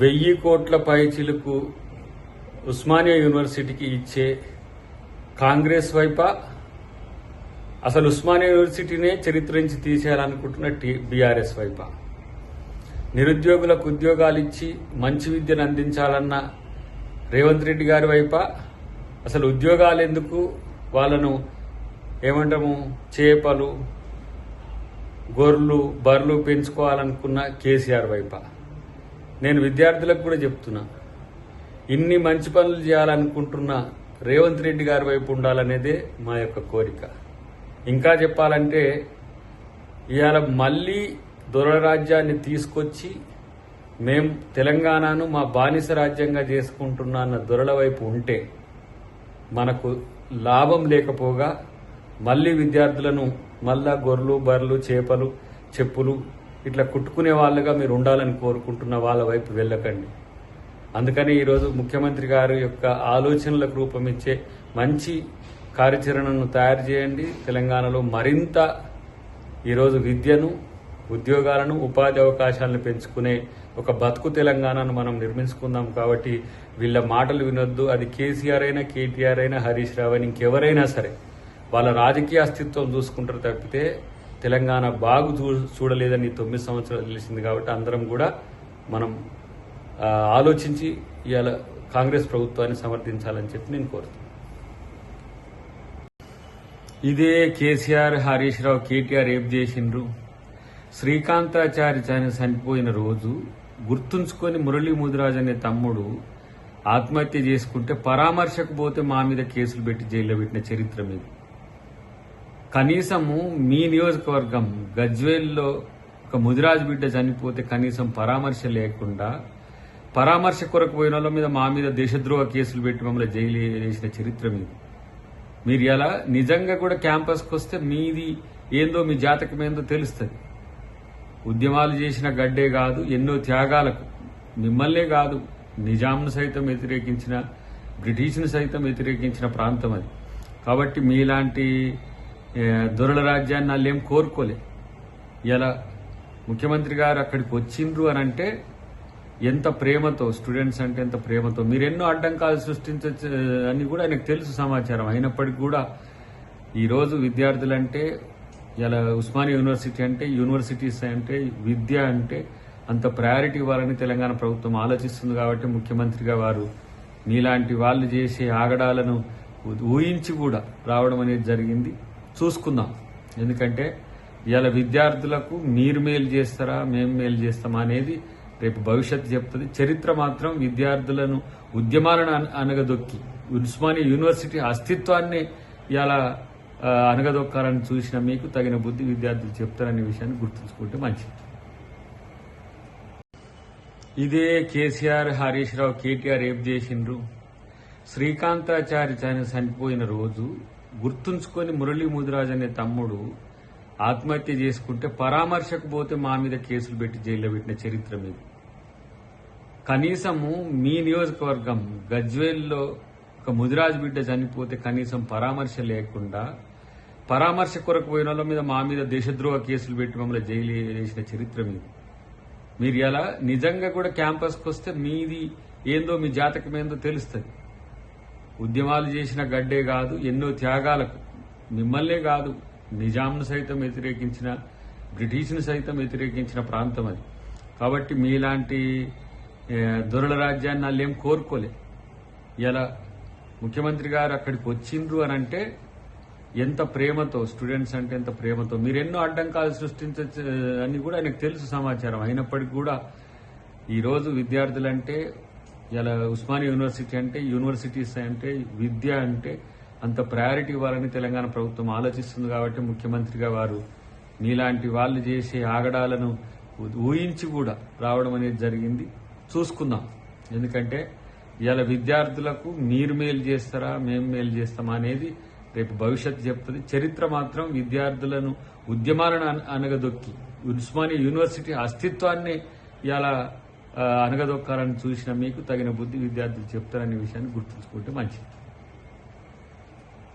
వెయ్యి కోట్ల పైచీలకు ఉస్మానియా యూనివర్సిటీకి ఇచ్చే కాంగ్రెస్ వైపా? అసలు ఉస్మానియా యూనివర్సిటీనే చరిత్ర నుంచి తీసేయాలనుకుంటున్న టీ బీఆర్ఎస్ వైపా? నిరుద్యోగులకు ఉద్యోగాలు ఇచ్చి మంచి విద్యను అందించాలన్న రేవంత్ రెడ్డి గారి వైపా? అసలు ఉద్యోగాలు ఎందుకు వాళ్ళను ఏమంటాము చేపలు గొర్రెలు బర్రెలు పెంచుకోవాలనుకున్న కేసీఆర్ వైపా? నేను విద్యార్థులకు కూడా చెప్తున్నా. ఇన్ని మంచి పనులు చేయాలనుకుంటున్న రేవంత్ రెడ్డి గారి వైపు ఉండాలనేదే మా యొక్క కోరిక. ఇంకా చెప్పాలంటే ఇవాళ మళ్ళీ దొర రాజ్యాన్ని తీసుకొచ్చి మేం తెలంగాణను మా బానిస రాజ్యంగా చేసుకుంటున్నాన్న దొరల వైపు ఉంటే మనకు లాభం లేకపోగా మళ్ళీ విద్యార్థులను మళ్ళా గొర్రెలు బర్రెలు చేపలు చెప్పులు ఇట్లా కుట్టుకునే వాళ్ళుగా మీరు ఉండాలని కోరుకుంటున్న వాళ్ళ వైపు వెళ్ళకండి. అందుకని ఈరోజు ముఖ్యమంత్రి గారి యొక్క ఆలోచనలకు రూపమిచ్చే మంచి కార్యాచరణను తయారు చేయండి. తెలంగాణలో మరింత ఈరోజు విద్యను ఉద్యోగాలను ఉపాధి అవకాశాలను పెంచుకునే ఒక బతుకు తెలంగాణను మనం నిర్మించుకుందాం కాబట్టి వీళ్ళ మాటలు వినొద్దు. అది కేసీఆర్ అయినా కేటీఆర్ అయినా హరీష్ రావు అయినా ఇంకెవరైనా సరే వాళ్ళ రాజకీయ అస్తిత్వం చూసుకుంటారు తప్పితే తెలంగాణ బాగు చూ చూడలేదని తొమ్మిది సంవత్సరాలు తెలిసింది కాబట్టి అందరం కూడా మనం ఆలోచించి ఇవాళ కాంగ్రెస్ ప్రభుత్వాన్ని సమర్థించాలని చెప్పి నేను కోరుతున్నాను. ఇదే కేసీఆర్ హరీష్ రావు కేటీఆర్ ఏం చేసిండ్రు? శ్రీకాంతాచారి చని- చనిపోయిన రోజు గుర్తుంచుకొని మురళీ ముదిరాజ్ అనే తమ్ముడు ఆత్మహత్య చేసుకుంటే పరామర్శకు పోతే మా మీద కేసులు పెట్టి జైల్లో పెట్టిన చరిత్ర మీద. కనీసము మీ నియోజకవర్గం గజ్వేల్లో ఒక ముదిరాజు బిడ్డ చనిపోతే కనీసం పరామర్శ లేకుండా పరామర్శ కొరకు పోయిన వాళ్ళ మీద మా మీద దేశద్రోహ కేసులు పెట్టి మమ్మల్ని జైలు వేసిన చరిత్ర మీది. మీరు ఎలా నిజంగా కూడా క్యాంపస్కి వస్తే మీది ఏందో మీ జాతకం ఏందో తెలుస్తుంది. ఉద్యమాలు చేసిన గడ్డే కాదు ఎన్నో త్యాగాలకు మిమ్మల్నే కాదు నిజాంను సైతం వ్యతిరేకించిన బ్రిటిష్ను సైతం వ్యతిరేకించిన ప్రాంతం అది. కాబట్టి మీలాంటి దొరల రాజ్యాన్ని వాళ్ళు ఏం కోరుకోలే. ఇలా ముఖ్యమంత్రి గారు అక్కడికి వచ్చిండ్రు అని అంటే ఎంత ప్రేమతో స్టూడెంట్స్ అంటే ఎంత ప్రేమతో మీరు ఎన్నో అడ్డంకాలు సృష్టించ అని కూడా ఆయనకు తెలుసు సమాచారం. అయినప్పటికీ కూడా ఈరోజు విద్యార్థులంటే ఇలా ఉస్మానియా యూనివర్సిటీ అంటే యూనివర్సిటీస్ అంటే విద్య అంటే అంత ప్రయారిటీ ఇవ్వాలని తెలంగాణ ప్రభుత్వం ఆలోచిస్తుంది కాబట్టి ముఖ్యమంత్రిగా వారు మీలాంటి వాళ్ళు చేసే ఆగడాలను ఊహించి కూడా రావడం అనేది జరిగింది. చూసుకుందాం. ఎందుకంటే ఇవాళ విద్యార్థులకు మీరు మేలు చేస్తారా మేము మేలు చేస్తామా అనేది రేపు భవిష్యత్తు చెప్తుంది. చరిత్ర మాత్రం విద్యార్థులను ఉద్యమాలను అనగదొక్కి. ఉస్మానియా యూనివర్సిటీ అస్తిత్వాన్ని ఇలా అనగదొక్కాలని చూసిన మీకు తగిన బుద్ధి విద్యార్థులు చెప్తారనే విషయాన్ని గుర్తుంచుకుంటే మంచిది. ఇదే కేసీఆర్ హరీష్ రావు కేటీఆర్ ఏం చేసిండ్రు. శ్రీకాంతాచారి చని- చనిపోయిన రోజు గుర్తుంచుకొని మురళీ ముదిరాజ్ అనే తమ్ముడు ఆత్మహత్య చేసుకుంటే పరామర్శకు పోతే మా మీద కేసులు పెట్టి జైల్లో పెట్టిన చరిత్ర మీద. కనీసము మీ నియోజకవర్గం గజ్వేల్లో ఒక ముదిరాజ్ బిడ్డ చనిపోతే కనీసం పరామర్శ లేకుండా పరామర్శ కొరకు పోయిన వాళ్ళ మీద మా మీద దేశద్రోహ కేసులు పెట్టి మమ్మల్ని జైలు వేసిన చరిత్ర మీద. మీరు ఎలా నిజంగా కూడా క్యాంపస్కి వస్తే మీది ఏందో మీ జాతకం ఏందో తెలుస్తుంది. ఉద్యమాలు చేసిన గడ్డే కాదు ఎన్నో త్యాగాలకు. మిమ్మల్నే కాదు నిజాంను సైతం వ్యతిరేకించిన బ్రిటిష్ను సైతం వ్యతిరేకించిన ప్రాంతం అది. కాబట్టి మీలాంటి దొరల రాజ్యాన్ని వాళ్ళు ఏం కోరుకోలే. ఇలా ముఖ్యమంత్రి గారు అక్కడికి వచ్చిండ్రు అని అంటే ఎంత ప్రేమతో స్టూడెంట్స్ అంటే ఎంత ప్రేమతో మీరు ఎన్నో అడ్డంకాలు సృష్టించచ్చు అని కూడా ఆయనకు తెలుసు సమాచారం. అయినప్పటికీ కూడా ఈరోజు విద్యార్థులంటే ఇలా ఉస్మానియా యూనివర్సిటీ అంటే యూనివర్సిటీస్ అంటే విద్య అంటే అంత ప్రయారిటీ ఇవ్వాలని తెలంగాణ ప్రభుత్వం ఆలోచిస్తుంది కాబట్టి ముఖ్యమంత్రిగా వారు మీలాంటి వాళ్ళు చేసే ఆగడాలను ఊహించి కూడా రావడం అనేది జరిగింది. చూసుకుందాం. ఎందుకంటే ఇవాళ విద్యార్థులకు మీరు మేలు చేస్తారా మేము మేలు చేస్తామా అనేది రేపు భవిష్యత్తు చెప్తుంది. చరిత్ర మాత్రం విద్యార్థులను ఉద్యమాలను అన- అనగదొక్కి. ఉస్మానియా యూనివర్సిటీ అస్తిత్వాన్ని ఇలా అనగదొక్కాలని చూసిన మీకు తగిన బుద్ధి విద్యార్థులు చెప్తారనే విషయాన్ని గుర్తుంచుకుంటే మంచిది.